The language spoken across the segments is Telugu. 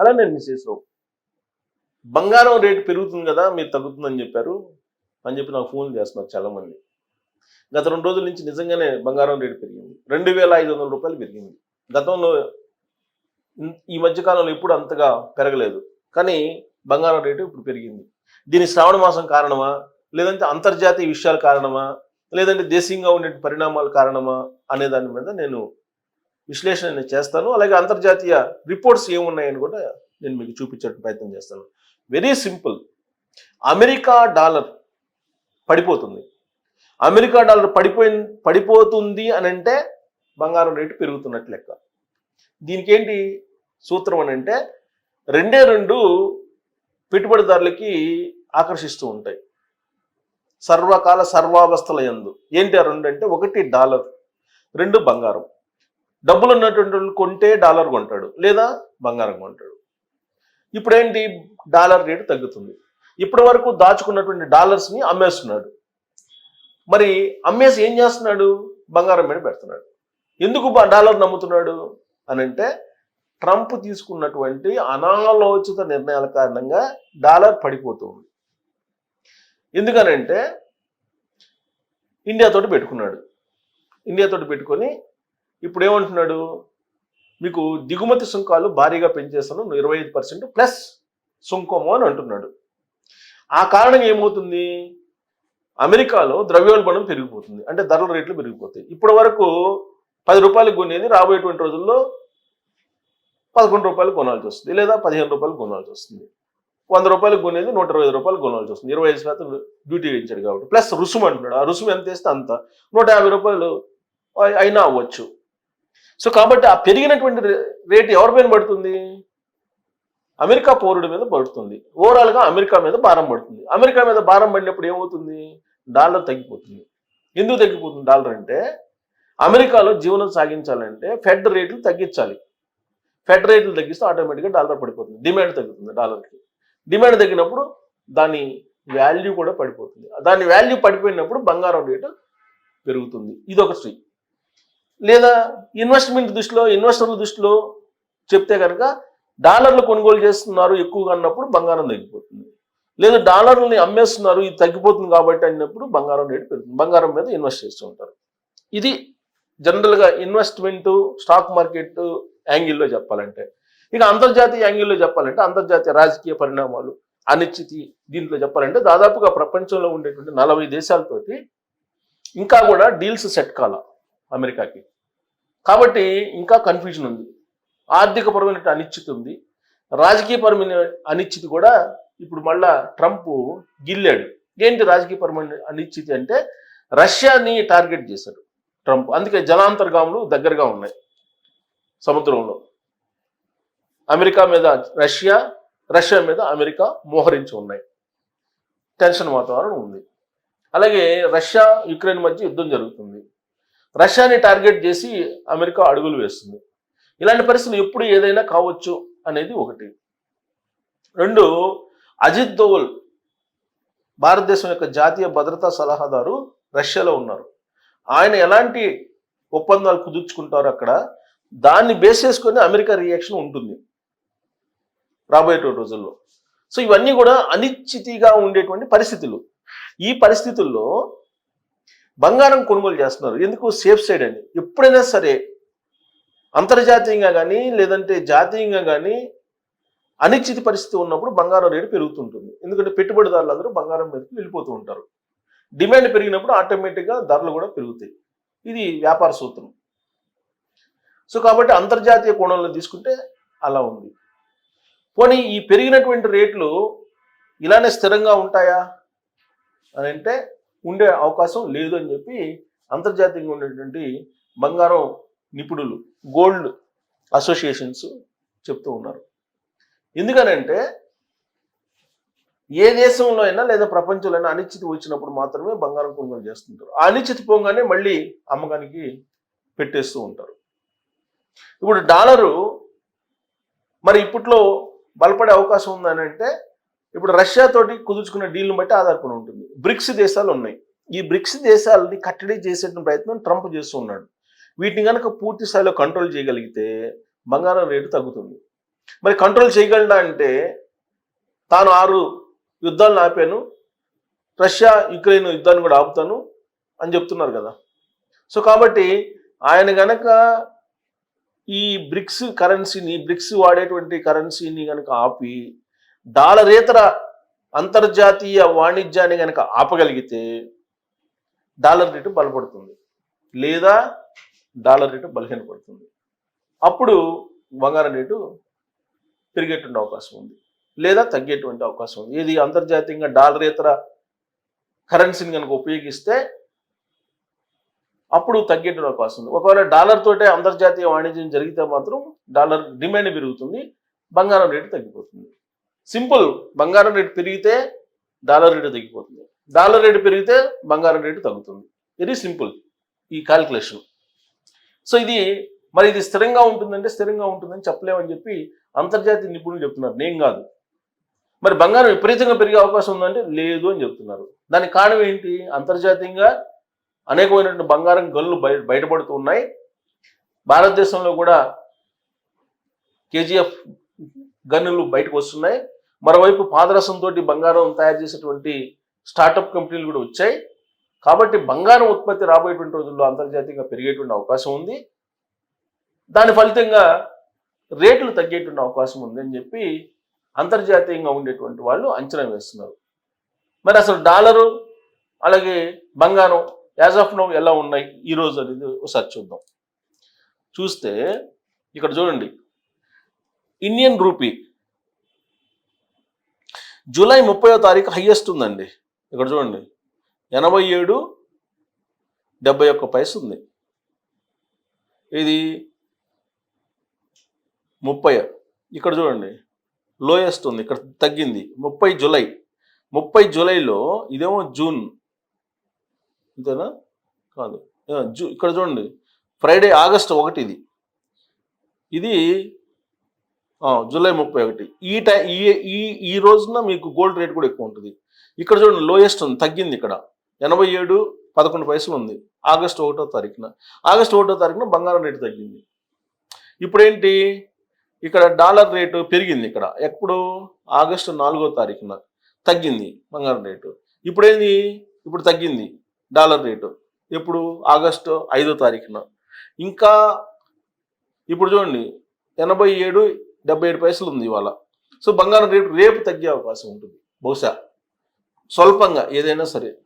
అలా నేను మిస్సెస్ రావు బంగారం రేటు పెరుగుతుంది కదా మీరు తగ్గుతుందని చెప్పారు. అని చెప్పి నాకు ఫోన్ చేస్తున్నారు చాలా మంది గత రెండు రోజుల నుంచి నిజంగానే బంగారం రేటు పెరిగింది. రెండు వేల ఐదు వందల రూపాయలు పెరిగింది. గతంలో ఈ మధ్యకాలంలో ఎప్పుడు అంతగా పెరగలేదు. కానీ బంగారం రేటు ఇప్పుడు పెరిగింది. దీని శ్రావణ మాసం కారణమా? లేదంటే అంతర్జాతీయ విషయాల కారణమా? లేదంటే దేశీయంగా ఉండే పరిణామాల కారణమా? అనే దాని మీద నేను విశ్లేషణ నేను చేస్తాను. అలాగే అంతర్జాతీయ రిపోర్ట్స్ ఏమున్నాయని కూడా నేను మీకు చూపించే ప్రయత్నం చేస్తాను. వెరీ సింపుల్ అమెరికా డాలర్ పడిపోతుంది. అమెరికా డాలర్ పడిపోయి పడిపోతుంది అని అంటే బంగారం రేటు పెరుగుతున్నట్టు లెక్క. దీనికి ఏంటి సూత్రం అని అంటే రెండే రెండు పెట్టుబడిదారులకి ఆకర్షిస్తూ ఉంటాయి. సర్వకాల సర్వావస్థల యందు. ఏంటి ఆ రెండు అంటే ఒకటి డాలర్ రెండు బంగారం. డబ్బులు ఉన్నటువంటి వాళ్ళు కొంటే డాలర్ కొంటాడు లేదా బంగారం కొంటాడు. ఇప్పుడేంటి? డాలర్ రేటు తగ్గుతుంది. ఇప్పటి వరకు దాచుకున్నటువంటి డాలర్స్ని అమ్మేస్తున్నాడు. మరి అమ్మేసి ఏం చేస్తున్నాడు? బంగారం మీద పెడుతున్నాడు. ఎందుకు డాలర్ నమ్ముతున్నాడు? అని అంటే ట్రంప్ తీసుకున్నటువంటి అనాలోచిత నిర్ణయాల కారణంగా డాలర్ పడిపోతుంది ఎందుకనంటే ఇండియాతోటి పెట్టుకున్నాడు. ఇండియాతోటి పెట్టుకొని ఇప్పుడు ఏమంటున్నాడు మీకు దిగుమతి సుంకాలు భారీగా పెంచేస్తాను ఇరవై ఐదు పర్సెంట్ ప్లస్ సుంకము అని అంటున్నాడు. ఆ కారణం ఏమవుతుంది? అమెరికాలో ద్రవ్యోల్బణం పెరిగిపోతుంది. అంటే ధరల రేట్లు పెరిగిపోతాయి. ఇప్పటి వరకు పది రూపాయలు కొనేది రాబోయేటువంటి రోజుల్లో పదకొండు రూపాయలు కొనాల్సి వస్తుంది. లేదా పదిహేను రూపాయలు కొనాల్సి వస్తుంది. వంద రూపాయలు కొనేది నూట ఇరవై ఐదు రూపాయలు కొనాల్సి వస్తుంది. ఇరవై ఐదు శాతం డ్యూటీ వేయించాడు కాబట్టి. ప్లస్ రుసుము అంటున్నాడు. ఆ రుసుము ఎంత వేస్తే అంత. నూట యాభై రూపాయలు అయినా అవ్వచ్చు. సో కాబట్టి ఆ పెరిగినటువంటి రే- రేటు ఎవరిపైన పడుతుంది? అమెరికా పౌరుడి మీద పడుతుంది. ఓవరాల్గా అమెరికా మీద భారం పడుతుంది. అమెరికా మీద భారం పడినప్పుడు ఏమవుతుంది? డాలర్ తగ్గిపోతుంది. ఎందుకు తగ్గిపోతుంది? డాలర్ అంటే అమెరికాలో జీవనం సాగించాలంటే ఫెడ్ రేట్లు తగ్గించాలి. ఫెడ్ రేట్లు తగ్గిస్తే ఆటోమేటిక్గా డాలర్ పడిపోతుంది. డిమాండ్ తగ్గుతుంది డాలర్కి. డిమాండ్ తగ్గినప్పుడు దాని వాల్యూ కూడా పడిపోతుంది. దాని వాల్యూ పడిపోయినప్పుడు బంగారం రేటు పెరుగుతుంది. ఇది ఒక స్ట్రీ లేదా ఇన్వెస్ట్మెంట్ దృష్టిలో ఇన్వెస్టర్ల దృష్టిలో చెప్తే కనుక డాలర్లు కొనుగోలు చేస్తున్నారు ఎక్కువగా అన్నప్పుడు బంగారం తగ్గిపోతుంది. లేదా డాలర్లని అమ్మేస్తున్నారు ఇది తగ్గిపోతుంది కాబట్టి అన్నప్పుడు బంగారం రేటు పెరుగుతుంది. బంగారం మీద ఇన్వెస్ట్ చేస్తూ ఉంటారు. ఇది జనరల్గా ఇన్వెస్ట్మెంట్ స్టాక్ మార్కెట్ యాంగిల్లో చెప్పాలంటే. ఇక అంతర్జాతీయ యాంగిల్లో చెప్పాలంటే అంతర్జాతీయ రాజకీయ పరిణామాలు అనిశ్చితి దీంట్లో చెప్పాలంటే దాదాపుగా ప్రపంచంలో ఉండేటువంటి నలభై దేశాలతోటి ఇంకా కూడా డీల్స్ సెట్ కాల అమెరికాకి. కాబట్టి ఇంకా కన్ఫ్యూజన్ ఉంది. ఆర్థికపరమైన అనిశ్చితి ఉంది. రాజకీయపరమైన అనిశ్చితి కూడా ఇప్పుడు మళ్ళా ట్రంప్ గిల్లాడు. ఏంటి రాజకీయపరమైన అనిశ్చితి అంటే రష్యాని టార్గెట్ చేశాడు ట్రంప్. అందుకే జలాంతర్గాములు దగ్గరగా ఉన్నాయి సముద్రంలో. అమెరికా మీద రష్యా రష్యా మీద అమెరికా మోహరించి ఉన్నాయి. టెన్షన్ వాతావరణం ఉంది. అలాగే రష్యా యుక్రెయిన్ మధ్య యుద్ధం జరుగుతుంది. రష్యాని టార్గెట్ చేసి అమెరికా అడుగులు వేస్తుంది. ఇలాంటి పరిస్థితులు ఎప్పుడు ఏదైనా కావచ్చు అనేది ఒకటి. రెండు అజిత్ దోవల్ భారతదేశం యొక్క జాతీయ భద్రతా సలహాదారు రష్యాలో ఉన్నారు. ఆయన ఎలాంటి ఒప్పందాలు కుదుర్చుకుంటారు అక్కడ దాన్ని బేస్ చేసుకొని అమెరికా రియాక్షన్ ఉంటుంది రాబోయే రోజుల్లో. సో ఇవన్నీ కూడా అనిశ్చితిగా ఉండేటువంటి పరిస్థితులు. ఈ పరిస్థితుల్లో బంగారం కొనుగోలు చేస్తున్నారు. ఎందుకు? సేఫ్ సైడ్ అని ఎప్పుడైనా సరే అంతర్జాతీయంగా కానీ లేదంటే జాతీయంగా కానీ అనిశ్చిత పరిస్థితి ఉన్నప్పుడు బంగారం రేటు పెరుగుతుంటుంది. ఎందుకంటే పెట్టుబడిదారులు అందరూ బంగారం మీదకి వెళ్ళిపోతూ ఉంటారు. డిమాండ్ పెరిగినప్పుడు ఆటోమేటిక్గా ధరలు కూడా పెరుగుతాయి. ఇది వ్యాపార సూత్రం. సో కాబట్టి అంతర్జాతీయ కోణంలో తీసుకుంటే అలా ఉంది. పోనీ ఈ పెరిగినటువంటి రేట్లు ఇలానే స్థిరంగా ఉంటాయా? అని అంటే ఉండే అవకాశం లేదు అని చెప్పి అంతర్జాతీయంగా ఉండేటువంటి బంగారం నిపుణులు గోల్డ్ అసోసియేషన్స్ చెప్తూ ఉన్నారు. ఎందుకనంటే ఏ దేశంలో అయినా లేదా ప్రపంచంలో అయినా అనిశ్చితి వచ్చినప్పుడు మాత్రమే బంగారం కొనుగోలు చేస్తుంటారు. ఆ అనిశ్చితి పోగానే మళ్ళీ అమ్మకానికి పెట్టేస్తూ ఉంటారు. ఇప్పుడు డాలరు మరి ఇప్పట్లో బలపడే అవకాశం ఉందని అంటే ఇప్పుడు రష్యా తోటి కుదుర్చుకున్న డీల్ను బట్టి ఆధారపడి ఉంటుంది. బ్రిక్స్ దేశాలు ఉన్నాయి. ఈ బ్రిక్స్ దేశాలని కట్టడి చేసే ప్రయత్నం ట్రంప్ చేస్తూ ఉన్నాడు. వీటిని కనుక పూర్తి స్థాయిలో కంట్రోల్ చేయగలిగితే బంగారం రేటు తగ్గుతుంది. మరి కంట్రోల్ చేయగలడా అంటే తాను ఆరు యుద్ధాలను ఆపాను రష్యా యుక్రెయిన్ యుద్ధాన్ని కూడా ఆపుతాను అని చెప్తున్నారు కదా. సో కాబట్టి ఆయన గనక ఈ బ్రిక్స్ కరెన్సీని బ్రిక్స్ వాడేటువంటి కరెన్సీని కనుక ఆపి డాలరేతర అంతర్జాతీయ వాణిజ్యాన్ని కనుక ఆపగలిగితే డాలర్ రేటు బలపడుతుంది. లేదా డాలర్ రేటు బలహీనపడుతుంది. అప్పుడు బంగారం రేటు పెరిగేటువంటి అవకాశం ఉంది. లేదా తగ్గేటువంటి అవకాశం ఉంది. ఇది అంతర్జాతీయంగా డాలరేతర కరెన్సీని కనుక ఉపయోగిస్తే అప్పుడు తగ్గేటువంటి అవకాశం ఉంది. ఒకవేళ డాలర్ తోటే అంతర్జాతీయ వాణిజ్యం జరిగితే మాత్రం డాలర్ డిమాండ్ పెరుగుతుంది. బంగారం రేటు తగ్గిపోతుంది. సింపుల్ బంగారం రేటు పెరిగితే డాలర్ రేటు తగ్గిపోతుంది. డాలర్ రేటు పెరిగితే బంగారం రేటు తగ్గుతుంది. వెరీ సింపుల్ ఈ కాలిక్యులేషన్ సో ఇది మరి ఇది స్థిరంగా ఉంటుందంటే స్థిరంగా ఉంటుందని చెప్పలేమని చెప్పి అంతర్జాతీయ నిపుణులు చెప్తున్నారు. నేను కాదు. మరి బంగారం విపరీతంగా పెరిగే అవకాశం ఉందంటే లేదు అని చెప్తున్నారు. దానికి కారణం ఏంటి? అంతర్జాతీయంగా అనేకమైనటువంటి బంగారం గల్లు బయ బయటపడుతూ ఉన్నాయి. భారతదేశంలో కూడా కేజీఎఫ్ గన్నులు బయటకు వస్తున్నాయి. మరోవైపు పాదరసంతో బంగారం తయారు చేసేటువంటి స్టార్టప్ కంపెనీలు కూడా వచ్చాయి. కాబట్టి బంగారం ఉత్పత్తి రాబోయేటువంటి రోజుల్లో అంతర్జాతీయంగా పెరిగేటువంటి అవకాశం ఉంది. దాని ఫలితంగా రేట్లు తగ్గేటువంటి అవకాశం ఉంది అని చెప్పి అంతర్జాతీయంగా ఉండేటువంటి వాళ్ళు అంచనా వేస్తున్నారు. మరి అసలు డాలరు అలాగే బంగారం యాజ్ ఆఫ్ నో ఎలా ఉన్నాయి? ఈ రోజు అనేది ఒకసారి చూద్దాం. చూస్తే ఇక్కడ చూడండి. ఇండియన్ రూపీ జూలై ముప్పయో తారీఖు హయ్యెస్ట్ ఉందండి. ఇక్కడ చూడండి. ఎనభై ఏడు డెబ్బై ఒక్క పైసు ఉంది. ఇది ముప్పై ఇక్కడ చూడండి. లోయెస్ట్ ఉంది. ఇక్కడ తగ్గింది. ముప్పై జూలై. ముప్పై జూలైలో ఇదేమో జూన్. అంతేనా కాదు. జూ ఇక్కడ చూడండి. ఫ్రైడే ఆగస్ట్ ఒకటి ఇది ఇది జూలై ముప్పై ఒకటి. ఈ టై ఈ ఈ ఈ రోజున మీకు గోల్డ్ రేట్ కూడా ఎక్కువ ఉంటుంది. ఇక్కడ చూడండి లోయెస్ట్ ఉంది తగ్గింది ఇక్కడ. ఎనభై ఏడు పదకొండు పైసలు ఉంది. ఆగస్టు ఒకటో తారీఖున. ఆగస్టు ఒకటో తారీఖున బంగారం రేటు తగ్గింది. ఇప్పుడు ఏంటి ఇక్కడ డాలర్ రేటు పెరిగింది ఇక్కడ. ఎప్పుడు? ఆగస్టు నాలుగో తారీఖున తగ్గింది బంగారం రేటు. ఇప్పుడేంది? ఇప్పుడు తగ్గింది డాలర్ రేటు. ఎప్పుడు? ఆగస్టు ఐదో తారీఖున. ఇంకా ఇప్పుడు చూడండి ఎనభై ఏడు డెబ్బై ఏడు పైసలు ఉంది ఇవాళ. సో బంగారం రేటు రేపు తగ్గే అవకాశం ఉంటుంది. బహుశా స్వల్పంగా ఏదైనా సరే.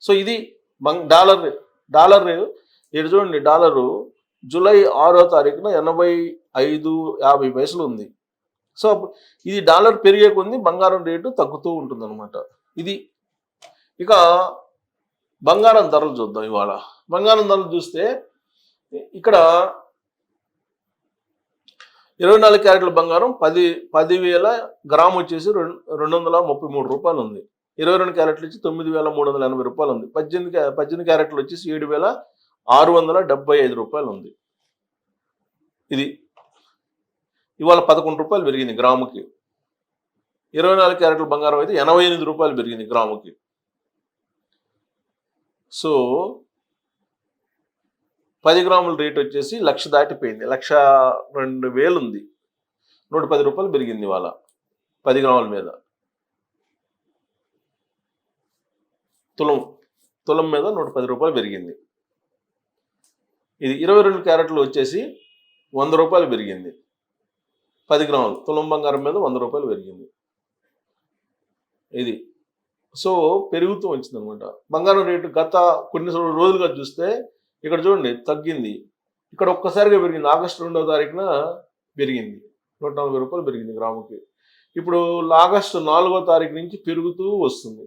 సో ఇది బంగ్ డాలర్ రే- డాలర్ రే- చూడండి డాలరు జూలై ఆరో తారీఖున ఎనభై ఐదు యాభై పైసలు ఉంది. సో ఇది డాలర్ పెరిగే కొద్ది బంగారం రేటు తగ్గుతూ ఉంటుంది అనమాట ఇది ఇక బంగారం ధరలు చూద్దాం ఇవాళ. బంగారం ధరలు చూస్తే ఇక్కడ ఇరవై నాలుగు క్యారెట్ల బంగారం పది పదివేల గ్రామ్ వచ్చేసి రెండు రెండు వందల ముప్పై మూడు రూపాయలు ఉంది. ఇరవై రెండు క్యారెట్లు వచ్చి తొమ్మిది వేల మూడు వందల ఎనభై రూపాయలు ఉంది. పద్దెనిమిది క్యా- పద్దెనిమిది క్యారెట్లు వచ్చేసి ఏడు వేల ఆరు వందల డెబ్బై ఐదు రూపాయలు ఉంది. ఇది ఇవాళ పదకొండు రూపాయలు పెరిగింది గ్రాముకి. ఇరవై నాలుగు క్యారెట్ల బంగారం అయితే ఎనభై ఎనిమిది రూపాయలు పెరిగింది గ్రాముకి. సో పది గ్రాముల రేట్ వచ్చేసి లక్ష దాటిపోయింది. లక్ష రెండు వేలు ఉంది. నూట పది రూపాయలు పెరిగింది ఇవాళ పది గ్రాముల మీద. తులం తులం మీద నూట పది రూపాయలు పెరిగింది. ఇది ఇరవై రెండు క్యారెట్లు వచ్చేసి వంద రూపాయలు పెరిగింది. పది గ్రాములు తులం బంగారం మీద వంద రూపాయలు పెరిగింది. ఇది. సో పెరుగుతూ వచ్చింది అనమాట బంగారం రేటు గత కొన్ని రోజులుగా చూస్తే ఇక్కడ చూడండి తగ్గింది. ఇక్కడ ఒక్కసారిగా పెరిగింది. ఆగస్టు రెండవ తారీఖున పెరిగింది. నూట నలభై రూపాయలు పెరిగింది గ్రాముకి. ఇప్పుడు ఆగస్టు నాలుగో తారీఖు నుంచి పెరుగుతూ వస్తుంది.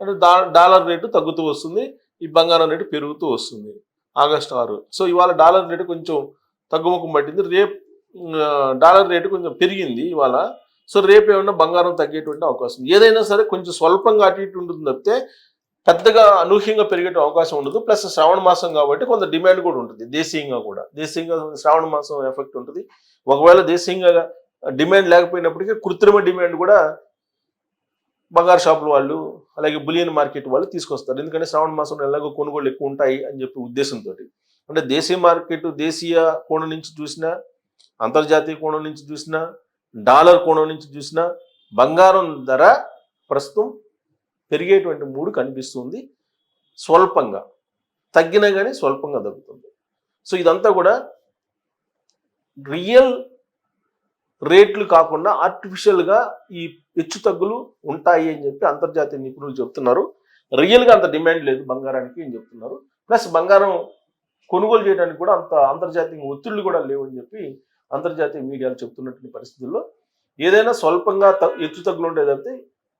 అంటే డాలర్ రేటు తగ్గుతూ వస్తుంది. ఈ బంగారం రేటు పెరుగుతూ వస్తుంది. ఆగస్టు ఆరు. సో ఇవాళ డాలర్ రేటు కొంచెం తగ్గుముఖం పట్టింది. రేపు డాలర్ రేటు కొంచెం పెరిగింది ఇవాళ. సో రేపు ఏమన్నా బంగారం తగ్గేటువంటి అవకాశం. ఏదైనా సరే కొంచెం స్వల్పంగా అటు ఇటు ఉంటుంది తప్పితే పెద్దగా అనూహ్యంగా పెరిగే అవకాశం ఉండదు. ప్లస్ శ్రావణ మాసం కాబట్టి కొంత డిమాండ్ కూడా ఉంటుంది. దేశీయంగా కూడా. దేశీయంగా శ్రావణ మాసం ఎఫెక్ట్ ఉంటుంది. ఒకవేళ దేశీయంగా డిమాండ్ లేకపోయినప్పటికీ కృత్రిమ డిమాండ్ కూడా బంగారు షాపుల వాళ్ళు అలాగే బులియన్ మార్కెట్ వాళ్ళు తీసుకొస్తారు. ఎందుకంటే శ్రావణ మాసంలో ఎలాగో కొనుగోలు ఎక్కువ ఉంటాయి అని చెప్పి ఉద్దేశంతో అంటే దేశీయ మార్కెట్ దేశీయ కోణం నుంచి చూసినా అంతర్జాతీయ కోణం నుంచి చూసినా డాలర్ కోణం నుంచి చూసినా బంగారం ధర ప్రస్తుతం పెరిగేటువంటి మూడు కనిపిస్తుంది. స్వల్పంగా. తగ్గినా కానీ స్వల్పంగా తగ్గుతుంది. సో ఇదంతా కూడా రియల్ రేట్లు కాకుండా ఆర్టిఫిషియల్గా ఈ హెచ్చు తగ్గులు ఉంటాయి అని చెప్పి అంతర్జాతీయ నిపుణులు చెప్తున్నారు. రియల్గా అంత డిమాండ్ లేదు బంగారానికి అని చెప్తున్నారు. ప్లస్ బంగారం కొనుగోలు చేయడానికి కూడా అంత అంతర్జాతీయ ఒత్తిళ్ళు కూడా లేవని చెప్పి అంతర్జాతీయ మీడియాలు చెప్తున్నటువంటి పరిస్థితుల్లో ఏదైనా స్వల్పంగా హెచ్చు తగ్గులు ఉండేదైతే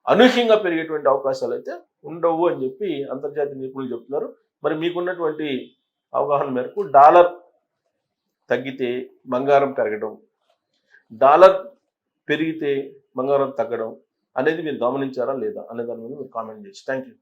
అనూహ్యంగా పెరిగేటువంటి అవకాశాలు అయితే ఉండవు అని చెప్పి అంతర్జాతీయ నిపుణులు చెప్తున్నారు. మరి మీకున్నటువంటి అవగాహన మేరకు డాలర్ తగ్గితే బంగారం పెరగడం డాలర్ పెరిగితే బంగారం తగ్గడం అనేది మీరు గమనించారా లేదా అనే దాని మీద మీరు కామెంట్ చేసి థ్యాంక్ యూ